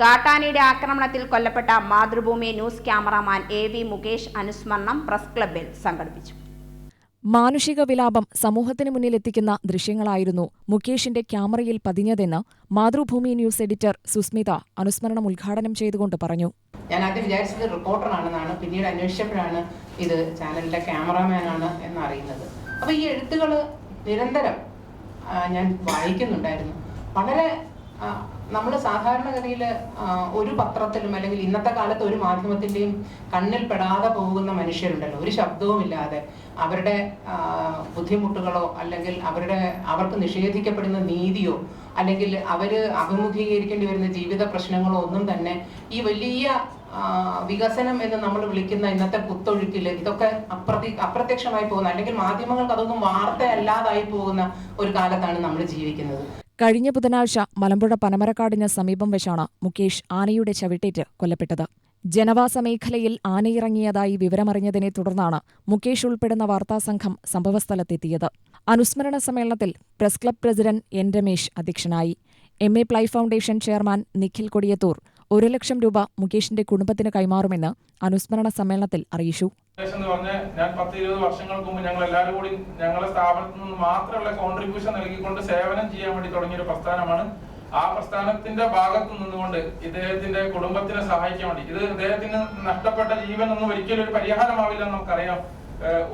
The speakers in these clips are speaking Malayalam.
കാട്ടാനയുടെ ആക്രമണത്തിൽ കൊല്ലപ്പെട്ട Mathrubhumi news cameraman A V Mukesh അനുസ്മരണം പ്രസ് ക്ലബിൽ സംഘടിപ്പിച്ചു. മാനുഷിക വിലാപം സമൂഹത്തിന് മുന്നിലെത്തിക്കുന്ന ദൃശ്യങ്ങളായിരുന്നു മുകേഷിന്റെ ക്യാമറയിൽ പതിഞ്ഞതെന്ന് മാതൃഭൂമി ന്യൂസ് എഡിറ്റർ സുസ്മിത അനുസ്മരണം ഉദ്ഘാടനം ചെയ്തുകൊണ്ട് പറഞ്ഞു. ഞാൻ ആദ്യം വിചാരിച്ചത് റിപ്പോർട്ടറാണെന്നാണ് പിന്നീട് അന്വേഷിച്ചപ്പോഴാണ് ഇത് ചാനലിന്റെ ക്യാമറാമാനാണ് എന്നറിയുന്നത്. അപ്പോൾ ഈ എഴുത്തുകൾ നിരന്തരം ഞാൻ വായിക്കുന്നുണ്ടായിരുന്നു. വളരെ നമ്മൾ സാധാരണഗതിയിൽ ഒരു പത്രത്തിലും അല്ലെങ്കിൽ ഇന്നത്തെ കാലത്ത് ഒരു മാധ്യമത്തിന്റെയും കണ്ണിൽ പെടാതെ പോകുന്ന മനുഷ്യരുണ്ടല്ലോ. ഒരു ശബ്ദവുമില്ലാതെ അവരുടെ ബുദ്ധിമുട്ടുകളോ അല്ലെങ്കിൽ അവരുടെ അവർക്ക് നിഷേധിക്കപ്പെടുന്ന നീതിയോ അല്ലെങ്കിൽ അവർ അഭിമുഖീകരിക്കേണ്ടി വരുന്ന ജീവിത പ്രശ്നങ്ങളോ ഒന്നും തന്നെ ഈ വലിയ വികസനം എന്ന് നമ്മൾ വിളിക്കുന്ന ഇന്നത്തെ കുത്തൊഴുക്കിൽ ഇതൊക്കെ അപ്രതി അപ്രത്യക്ഷമായി പോകുന്ന അല്ലെങ്കിൽ മാധ്യമങ്ങൾക്ക് അതൊന്നും വാർത്തയല്ലാതായി പോകുന്ന ഒരു കാലത്താണ് നമ്മൾ ജീവിക്കുന്നത്. കഴിഞ്ഞ ബുധനാഴ്ച മലമ്പുഴ പനമരക്കാടിന് സമീപം വെച്ചാണ് മുകേഷ് ആനയുടെ ചവിട്ടേറ്റ് കൊല്ലപ്പെട്ടത്. ജനവാസ മേഖലയിൽ ആനയിറങ്ങിയതായി വിവരമറിഞ്ഞതിനെ തുടർന്നാണ് മുകേഷ് ഉൾപ്പെടുന്ന വാർത്താസംഘം സംഭവസ്ഥലത്തെത്തിയത്. അനുസ്മരണ സമ്മേളനത്തിൽ press club president N Ramesh അധ്യക്ഷനായി. M A ply foundation chairman Nikhil Kodiyathur ഒരു ലക്ഷം രൂപ മുകേഷിന്റെ കുടുംബത്തിന് കൈമാറുമെന്ന് അനുസ്മരണ സമ്മേളനത്തിൽ അറിയിച്ചു. എന്ന് പറഞ്ഞാൽ ഞാൻ പത്ത് ഇരുപത് വർഷങ്ങൾക്ക് മുമ്പ് ഞങ്ങൾ എല്ലാവരും കൂടി ഞങ്ങളുടെ സ്ഥാപനത്തിൽ നിന്ന് മാത്രമുള്ള കോൺട്രിബ്യൂഷൻ നൽകിക്കൊണ്ട് സേവനം ചെയ്യാൻ വേണ്ടി തുടങ്ങിയ ഒരു പ്രസ്ഥാനമാണ്. ആ പ്രസ്ഥാനത്തിന്റെ ഭാഗത്ത് നിന്നുകൊണ്ട് ഇദ്ദേഹത്തിന്റെ കുടുംബത്തിനെ സഹായിക്കാൻ വേണ്ടി ഇത് ഇദ്ദേഹത്തിന് നഷ്ടപ്പെട്ട ജീവൻ ഒന്നും ഒരിക്കലും ഒരു പരിഹാരമാവില്ല എന്ന് നമുക്കറിയാം.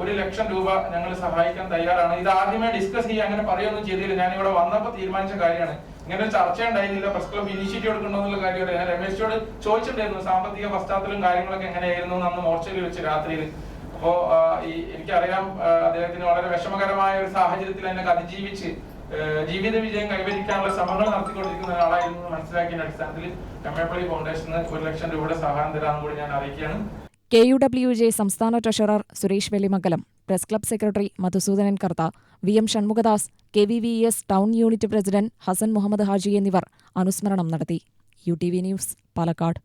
ഒരു ലക്ഷം രൂപ ഞങ്ങൾ സഹായിക്കാൻ തയ്യാറാണ്. ഇത് ആദ്യമേ ഡിസ്കസ് ചെയ്യുക അങ്ങനെ പറയുകയൊന്നും ചെയ്തില്ല. ഞാൻ ഇവിടെ വന്നപ്പോൾ തീരുമാനിച്ച കാര്യമാണ്. ഇങ്ങനെ ഒരു ചർച്ച ഉണ്ടായിരുന്നില്ല. പ്രസ് ക്ലബ് ഇനിഷ്യേറ്റീവ് എടുക്കണോ എന്നുള്ള കാര്യം ഞാൻ രമേശോട് ചോദിച്ചിട്ടുണ്ടായിരുന്നു. സാമ്പത്തിക പശ്ചാത്തലം കാര്യങ്ങളൊക്കെ എങ്ങനെയായിരുന്നു അന്ന് മോർച്ചയിൽ വെച്ച് രാത്രിയിൽ അപ്പോ ഈ എനിക്കറിയാം അദ്ദേഹത്തിന് വളരെ വിഷമകരമായ ഒരു സാഹചര്യത്തിൽ എന്നെ അതിജീവിച്ച് ജീവിത വിജയം കൈവരിക്കാനുള്ള ശ്രമങ്ങൾ നടത്തിക്കൊണ്ടിരിക്കുന്ന ഒരാളായിരുന്നു മനസ്സിലാക്കിയ അടിസ്ഥാനത്തിൽ കമ്മേപ്പള്ളി ഫൗണ്ടേഷന് ഒരു ലക്ഷം രൂപയുടെ സഹായം തരാമെന്ന് കൂടി ഞാൻ അറിയിക്കുകയാണ്. കെ യു ഡബ്ല്യു ജെ സംസ്ഥാന treasurer Suresh Vellimangalam press club secretary Madhusoodanan Kartha V M Shanmughadas K V V S town unit president Hasan Muhammad Haji എന്നിവർ അനുസ്മരണം നടത്തി. U T V news Palakkad.